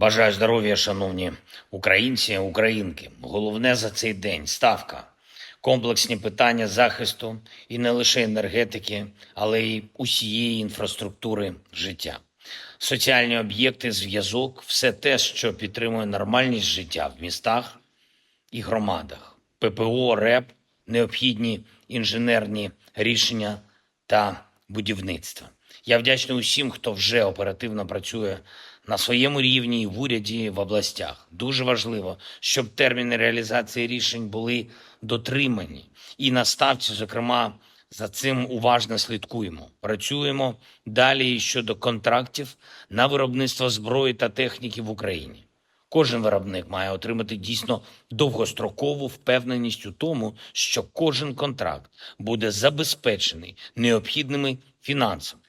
Бажаю здоров'я, шановні українці, українки. Головне за цей день ставка. Комплексні питання захисту і не лише енергетики, але й усієї інфраструктури життя. Соціальні об'єкти, зв'язок, все те, що підтримує нормальність життя в містах і громадах. ППО, РЕП, необхідні інженерні рішення та будівництва. Я вдячний усім, хто вже оперативно працює на своєму рівні і в уряді, в областях. Дуже важливо, щоб терміни реалізації рішень були дотримані. І на ставці, зокрема, за цим уважно слідкуємо. Працюємо далі щодо контрактів на виробництво зброї та техніки в Україні. Кожен виробник має отримати дійсно довгострокову впевненість у тому, що кожен контракт буде забезпечений необхідними фінансами,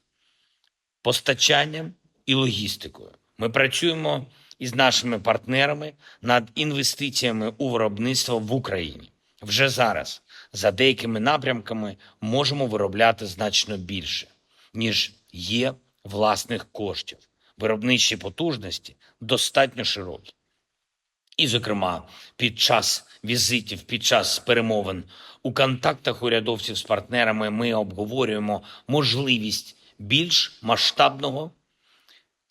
постачанням і логістикою. Ми працюємо із нашими партнерами над інвестиціями у виробництво в Україні. Вже зараз за деякими напрямками можемо виробляти значно більше, ніж є власних коштів. Виробничі потужності достатньо широкі. І, зокрема, під час візитів, під час перемовин у контактах урядовців з партнерами ми обговорюємо можливість більш масштабного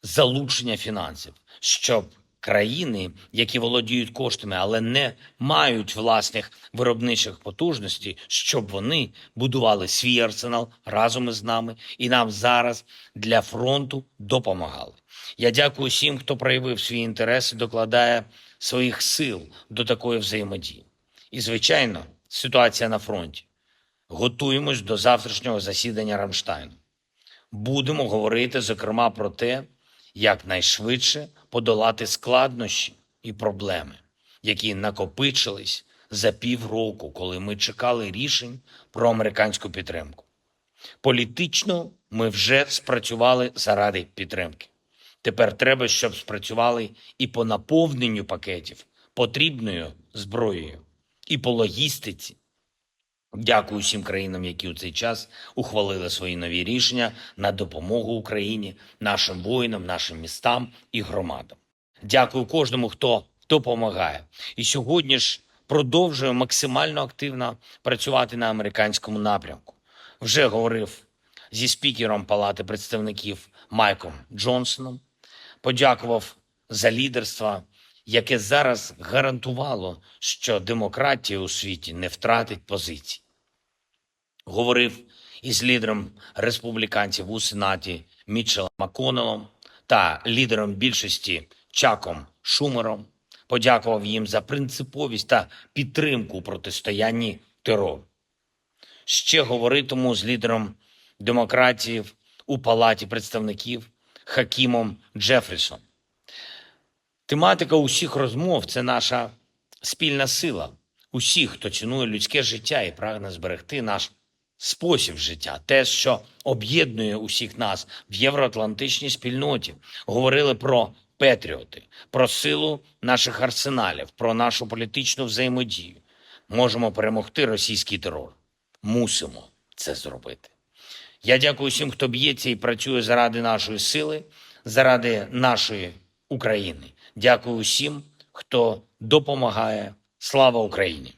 залучення фінансів, щоб країни, які володіють коштами, але не мають власних виробничих потужностей, щоб вони будували свій арсенал разом із нами і нам зараз для фронту допомагали. Я дякую всім, хто проявив свій інтерес і докладає своїх сил до такої взаємодії. І, звичайно, ситуація на фронті. Готуємось до завтрашнього засідання Рамштайну. Будемо говорити, зокрема, про те, як найшвидше подолати складнощі і проблеми, які накопичились за півроку, коли ми чекали рішень про американську підтримку. Політично ми вже спрацювали заради підтримки. Тепер треба, щоб спрацювали і по наповненню пакетів потрібною зброєю, і по логістиці. Дякую всім країнам, які у цей час ухвалили свої нові рішення на допомогу Україні, нашим воїнам, нашим містам і громадам. Дякую кожному, хто допомагає. І сьогодні ж продовжую максимально активно працювати на американському напрямку. Вже говорив зі спікером Палати представників Майком Джонсоном, подякував за лідерство, яке зараз гарантувало, що демократія у світі не втратить позицій. Говорив із лідером республіканців у Сенаті Мітчелом Маконелом та лідером більшості Чаком Шумером. Подякував їм за принциповість та підтримку у протистоянні терору. Ще говоритиму з лідером демократів у Палаті представників Хакімом Джефрісом. Тематика усіх розмов це наша спільна сила. Усіх, хто цінує людське життя і прагне зберегти наш спосіб життя, те, що об'єднує усіх нас в євроатлантичній спільноті. Говорили про петріоти, про силу наших арсеналів, про нашу політичну взаємодію. Можемо перемогти російський терор. Мусимо це зробити. Я дякую всім, хто б'ється і працює заради нашої сили, заради нашої України. Дякую усім, хто допомагає. Слава Україні!